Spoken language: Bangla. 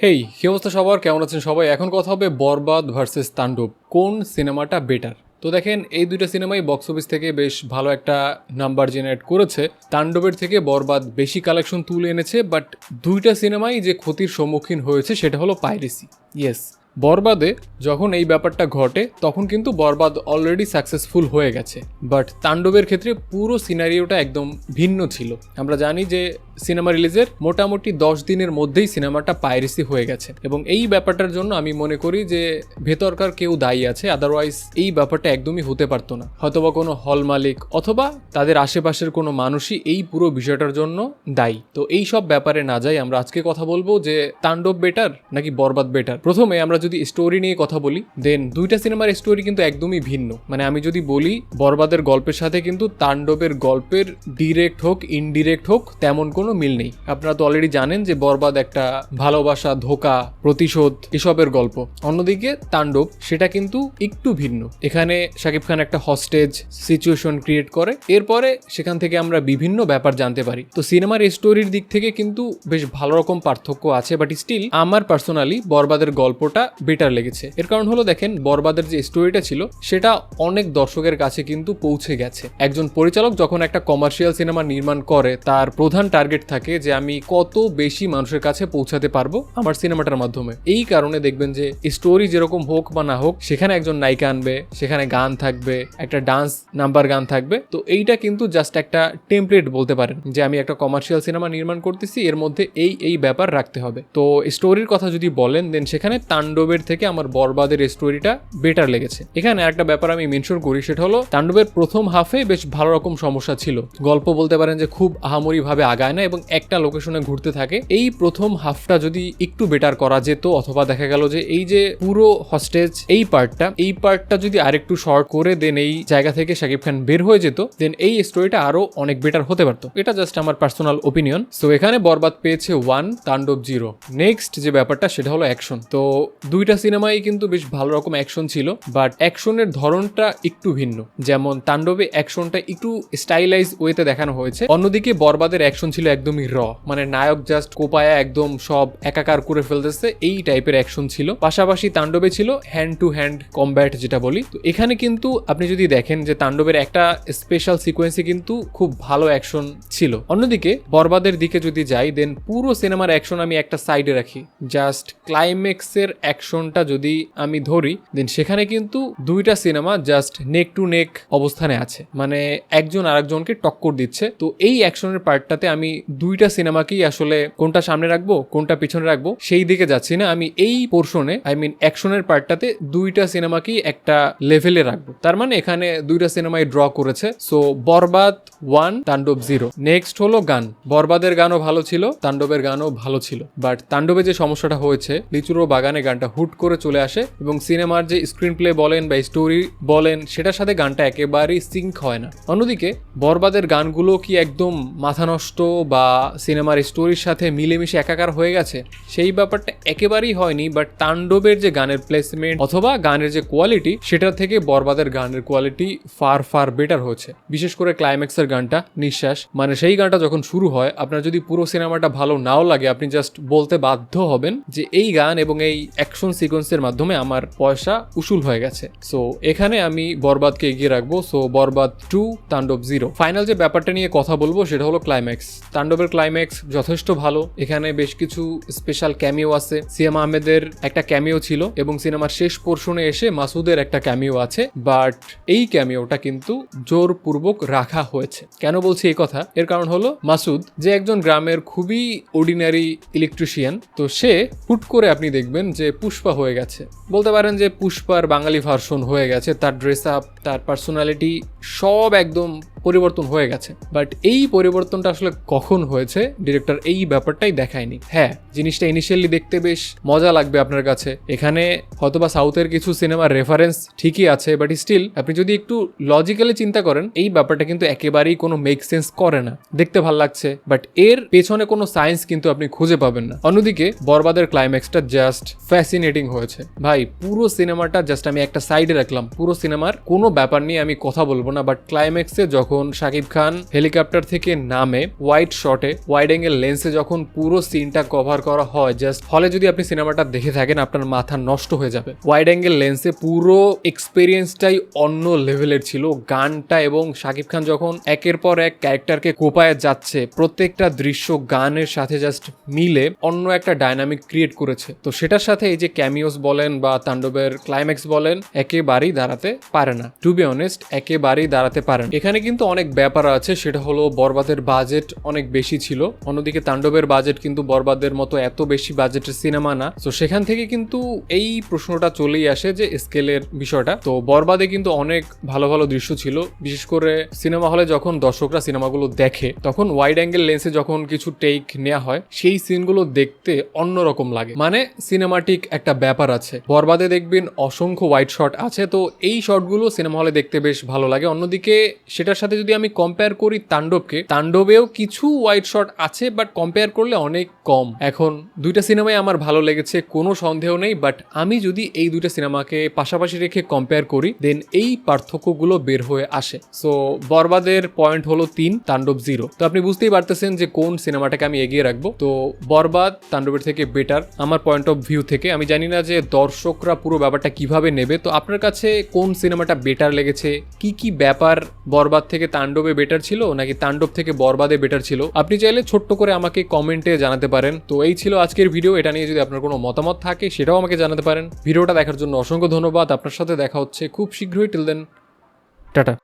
হেই কি অবস্থা সবার? কেমন আছেন সবাই? এখন কথা হবে বরবাদ ভার্সেস তাণ্ডব। কোন সিনেমাটা বেটার তো দেখেন, এই দুইটা সিনেমাই বক্স অফিস থেকে বেশ ভালো একটা নাম্বার জেনারেট করেছে। তাণ্ডবের থেকে বরবাদ বেশি কালেকশন তুলে এনেছে বাট দুইটা সিনেমাই যে ক্ষতির সম্মুখীন হয়েছে সেটা হলো পাইরেসি ইয়েস বরবাদে যখন এই ব্যাপারটা ঘটে, তখন কিন্তু বরবাদ অলরেডি সাকসেসফুল হয়ে গেছে। বাট তাণ্ডবের ক্ষেত্রে পুরো সিনারিওটা একদম ভিন্ন ছিল। আমরা জানি যে সিনেমা রিলিজের মোটামুটি দশ দিনের মধ্যেই সিনেমাটা পাইরেসি হয়ে গেছে। এবং এই ব্যাপারটার জন্য আমি মনে করি যে ভেতরকার কেউ দায়ী আছে আদারওয়াইজ এই ব্যাপারটা একদমই হতে পারতো না। হয়তোবা কোনো হল মালিক অথবা তাদের আশেপাশের কোনো মানুষই এই পুরো বিষয়টার জন্য দায়ী। তো এই সব ব্যাপারে না যাই আমরা আজকে কথা বলব যে তাণ্ডব বেটার নাকি বরবাদ বেটার। প্রথমে আমরা যদি স্টোরি নিয়ে কথা বলি দেন দুইটা সিনেমার স্টোরি কিন্তু একদমই ভিন্ন। মানে আমি যদি বলি, বরবাদের গল্পের সাথে কিন্তু তাণ্ডবের গল্পের ডিরেক্ট হোক ইনডিরেক্ট হোক, তেমন কোনো মিল নেই। আপনারা তো অলরেডি জানেন যে বরবাদ একটা ভালোবাসা, ধোকা, প্রতিশোধ এসবের গল্প। অন্যদিকে তাণ্ডব, সেটা কিন্তু একটু ভিন্ন। এখানে শাকিব খান একটা হস্টেজ সিচুয়েশন ক্রিয়েট করে। এরপরে সেখান থেকে আমরা বিভিন্ন ব্যাপার জানতে পারি। তো সিনেমার স্টোরির দিক থেকে কিন্তু বেশ ভালো রকম পার্থক্য আছে বাট স্টিল আমার পার্সোনালি বরবাদের গল্পটা বেটার লেগেছে। এর কারণ হলো, দেখেন, বরবাদের যে স্টোরিটা ছিল, সেটা অনেক দর্শকের কাছে কিন্তু পৌঁছে গেছে। একজন পরিচালক যখন একটা কমার্শিয়াল সিনেমা নির্মাণ করে, তার প্রধান টার্গেট থাকে যে আমি কত বেশি মানুষের কাছে পৌঁছাতে পারব আমার সিনেমাটার মাধ্যমে। এই কারণে দেখবেন যে স্টোরি যেরকম হোক বা না হোক, সেখানে একজন নায়িকা আনবে, সেখানে গান থাকবে, একটা ডান্স নাম্বার গান থাকবে। তো এইটা কিন্তু জাস্ট একটা টেমপ্লেট বলতে পারেন যে আমি একটা কমার্শিয়াল সিনেমা নির্মাণ করতেছি, এর মধ্যে এই এই ব্যাপার রাখতে হবে। তো স্টোরির কথা যদি বলেন দেন সেখানে তাণ্ডবের থেকে আমার বরবাদের স্টোরিটা বেটার লেগেছে। এখানে একটা ব্যাপার আমি মেনশন করি, সেটা হলো তাণ্ডবের প্রথম হাফে বেশ ভালো রকম সমস্যা ছিল। গল্প বলতে পারেন যে খুব আহামরি ভাবে আগায় না। এবং একটা লোকেশনে ঘুরতে থাকে। এই প্রথম হাফটা যদি একটু বেটার করা যেত অথবা দেখা গেল যে এই যে পুরো হস্টেজ এই পার্টটা এই পার্টটা যদি আরেকটু শর্ট করে দেন এই জায়গা থেকে শাকিব খান বের হয়ে যেত দেন এই স্টোরিটা আরও অনেক বেটার হতে পারতো। এটা জাস্ট আমার পার্সোনাল ওপিনিয়ন সো এখানে বরবাদ পেয়েছে ওয়ান তাণ্ডব জিরো নেক্সট যে ব্যাপারটা, সেটা হলো অ্যাকশন তো দুইটা সিনেমাই কিন্তু বেশ ভালো রকম অ্যাকশন ছিল বাট অ্যাকশনের ধরনটা একটু ভিন্ন। যেমন তাণ্ডবে অ্যাকশনটা একটু স্টাইলাইজ ওয়েতে দেখানো হয়েছে। অন্যদিকে বরবাদের অ্যাকশন ছিল একদমই র মানে নায়ক জাস্ট কোপায়া একদম সব একাকার করে ফেলতেছে, এই টাইপের অ্যাকশন ছিল। পাশাপাশি তাণ্ডবে ছিল হ্যান্ড টু হ্যান্ড কম্ব্যাট যেটা বলি। তো এখানে কিন্তু আপনি যদি দেখেন যে তাণ্ডবের একটা স্পেশাল সিকোয়েন্সে কিন্তু খুব ভালো অ্যাকশন ছিল। অন্যদিকে বরবাদের দিকে যদি যাই দেন পুরো সিনেমার অ্যাকশন আমি একটা সাইডে রাখি। জাস্ট ক্লাইম্যাক্সের অ্যাকশনটা যদি আমি ধরি দেন সেখানে কিন্তু দুইটা cinema just neck to neck অবস্থানে আছে। মানে একজন আরেকজনকে টক্কর দিচ্ছে। তো এই অ্যাকশনের পার্টটাতে আমি দুইটা সিনেমাকেই আসলে কোনটা সামনে রাখব, কোনটা পিছনে রাখব, সেই দিকে যাচ্ছি না। আমি এই পোর্শনে আই মিন অ্যাকশনের পার্টটাতে দুইটা সিনেমাকেই একটা লেভেলে রাখব। তার মানে এখানে দুইটা সিনেমাই ড্র করেছে। So Borbaad one Tandav zero next হলো গান। বরবাদের গানও ভালো ছিল, তাণ্ডবের গানও ভালো ছিল। বাট তাণ্ডবে যে সমস্যাটা হয়েছে, লিচুরো বাগানে গানটা হুট করে চলে আসে এবং সিনেমার যে স্ক্রিন প্লে বলেন বা স্টোরি বলেন, সেটার সাথে গানটা একেবারেই সিঙ্ক হয় না। অন্যদিকে, বরবাদের গানগুলো কি একদম মাথা নষ্ট বা সিনেমার স্টোরির সাথে মিলেমিশে একাকার হয়ে গেছে, সেই ব্যাপারটা একেবারেই হয়নি বাট তাণ্ডবের যে গানের প্লেসমেন্ট অথবা গানের যে কোয়ালিটি সেটা থেকে বরবাদের গানের কোয়ালিটি ফার ফার বেটার হয়েছে। বিশেষ করে ক্লাইম্যাক্সের গানটা, নিঃশ্বাস মানে সেই গানটা যখন শুরু হয়, আপনার যদি পুরো সিনেমাটা ভালো নাও লাগে, আপনি জাস্ট বলতে বাধ্য হবেন যে এই গান এবং এই অ্যাকশন সিকোয়েন্সের মাধ্যমে আমার পয়সা উসুল হয়ে গেছে। সো এখানে আমি বরবাদকে এগিয়ে রাখব। So Borbaad two Tandav zero final যে ব্যাপারটা নিয়ে কথা বলব, সেটা হলো ক্লাইম্যাক্স তাণ্ডবের ক্লাইম্যাক্স যথেষ্ট ভালো। এখানে বেশ কিছু স্পেশাল ক্যামিও আছে। সিএম আহমেদের একটা ক্যামিও ছিল এবং সিনেমার শেষ পোর্শনে এসে মাসুদের একটা ক্যামিও আছে। বাট এই ক্যামিওটা কিন্তু জোরপূর্বক রাখা হয়েছে। কেন বলছি এই কথা? এর কারণ হলো মাসুদ যে একজন গ্রামের খুবই অর্ডিনারি ইলেকট্রিশিয়ান তো সে হুট করে আপনি দেখবেন যে পুষ্পা হয়ে গেছে। বলতে পারেন যে পুষ্পার বাঙালি ভার্সন হয়ে গেছে। তার ড্রেস আপ তার পার্সোনালিটি সব একদম পরিবর্তন হয়ে গেছে। বাট এই পরিবর্তনটা আসলে কখন হয়েছে? ডিরেক্টর এই ব্যাপারটাই দেখায়নি। হ্যাঁ জিনিসটা ইনিশিয়ালি দেখতে বেশ মজা লাগবে আপনার কাছে। এখানে হয়তোবা সাউথের কিছু সিনেমার রেফারেন্স ঠিকই আছে বাট স্টিল আপনি যদি একটু লজিক্যালি চিন্তা করেন, এই ব্যাপারটা কিন্তু একেবারেই কোনো মেক সেন্স করে না। দেখতে ভালো লাগছে বাট এর পেছনে কোনো সায়েন্স কিন্তু আপনি খুঁজে পাবেন না। অন্যদিকে বরবাদের ক্লাইম্যাক্সটা জাস্ট ফ্যাসিনেটিং হয়েছে। ভাই, পুরো সিনেমাটা জাস্ট আমি একটা সাইডে রাখলাম। পুরো সিনেমার কোনো ব্যাপার নিয়ে আমি কথা বলব না বাট ক্লাইম্যাক্সে যখন শাকিব খান হেলিকপ্টার থেকে নামে হোয়াইট শটে ওয়াইড অ্যাঙ্গেল লেন্সে যখন পুরো সিনটা কভার করা হয় জাস্ট হলে যদি আপনি সিনেমাটা দেখে থাকেন, আপনার মাথা নষ্ট হয়ে যাবে। ওয়াইড অ্যাঙ্গেল লেন্সে পুরো এক্সপিরিয়েন্সটাই অন্য লেভেলের ছিল। গানটা এবং শাকিব খান যখন একের পর এক ক্যারেক্টারকে কোপায় যাচ্ছে, প্রত্যেকটা দৃশ্য গানের সাথে জাস্ট মিলে অন্য একটা ডায়নামিক ক্রিয়েট করেছে। তো সেটার সাথে এই যে ক্যামিওস বলেন বা তাণ্ডবের ক্লাইম্যাক্স বলেন, একেবারেই দাঁড়াতে পারে না। টু বি অনেস্ট একেবারেই দাঁড়াতে পারে না। এখানে কিন্তু অনেক ব্যাপার আছে, সেটা হলো বরবাদের বাজেট অনেক বেশি ছিল। অন্যদিকে তাণ্ডবের বাজেট কিন্তু বরবাদের মতো এত বেশি বাজেটের সিনেমা না। তো সেখান থেকে কিন্তু এই প্রশ্নটা চলেই আসে যে স্কেলের বিষয়টা। তো বরবাদে কিন্তু অনেক ভালো ভালো দৃশ্য ছিল। বিশেষ করে সিনেমা হলে যখন দর্শকরা সিনেমাগুলো দেখে, তখন ওয়াইড অ্যাঙ্গেল লেন্সে যখন কিছু টেক নেওয়া হয়, সেই সিনগুলো দেখতে অন্যরকম লাগে। মানে সিনেমাটিক একটা ব্যাপার আছে। বরবাদে দেখবেন অসংখ্য হোয়াইট শট আছে। তো এই শটগুলো সিনেমা হলে দেখতে বেশ ভালো লাগে। অন্যদিকে সেটার সাথে যদি আমি কম্পেয়ার করি তাণ্ডবকে, তাণ্ডবেও কিছু ওয়াইড শট আছে বাট কম্পেয়ার করলে অনেক কম। এখন দুইটা সিনেমাই আমার ভালো লেগেছে, কোনো সন্দেহ নেই বাট আমি যদি এই দুইটা সিনেমাকে পাশাপাশি রেখে কম্পেয়ার করি দেন এই পার্থক্যগুলো বের হয়ে আসে। সো বরবাদের পয়েন্ট হলো তিন, তাণ্ডব জিরো তো আপনি বুঝতেই পারতেছেন যে কোন সিনেমাটাকে আমি এগিয়ে রাখব। তো বরবাদ তাণ্ডবের থেকে বেটার আমার পয়েন্ট অফ ভিউ থেকে। আমি জানি না যে দর্শকরা পুরো ব্যাপারটা কীভাবে নেবে। তো আপনার কাছে কোন সিনেমাটা বেটার লেগেছে? কি কি ব্যাপার বরবাদ থেকে তাণ্ডবে বেটার ছিল নাকি তাণ্ডব থেকে বরবাদে বেটার ছিল? আপনি চাইলে ছোট্ট করে আমাকে কমেন্টে জানাতে পারেন। তো এই ছিল আজকের ভিডিও এটা নিয়ে যদি আপনার কোনো মতামত থাকে, সেটাও আমাকে জানাতে পারেন। ভিডিওটা দেখার জন্য অসংখ্য ধন্যবাদ। আপনার সাথে দেখা হচ্ছে খুব শীঘ্রই। Till then tata.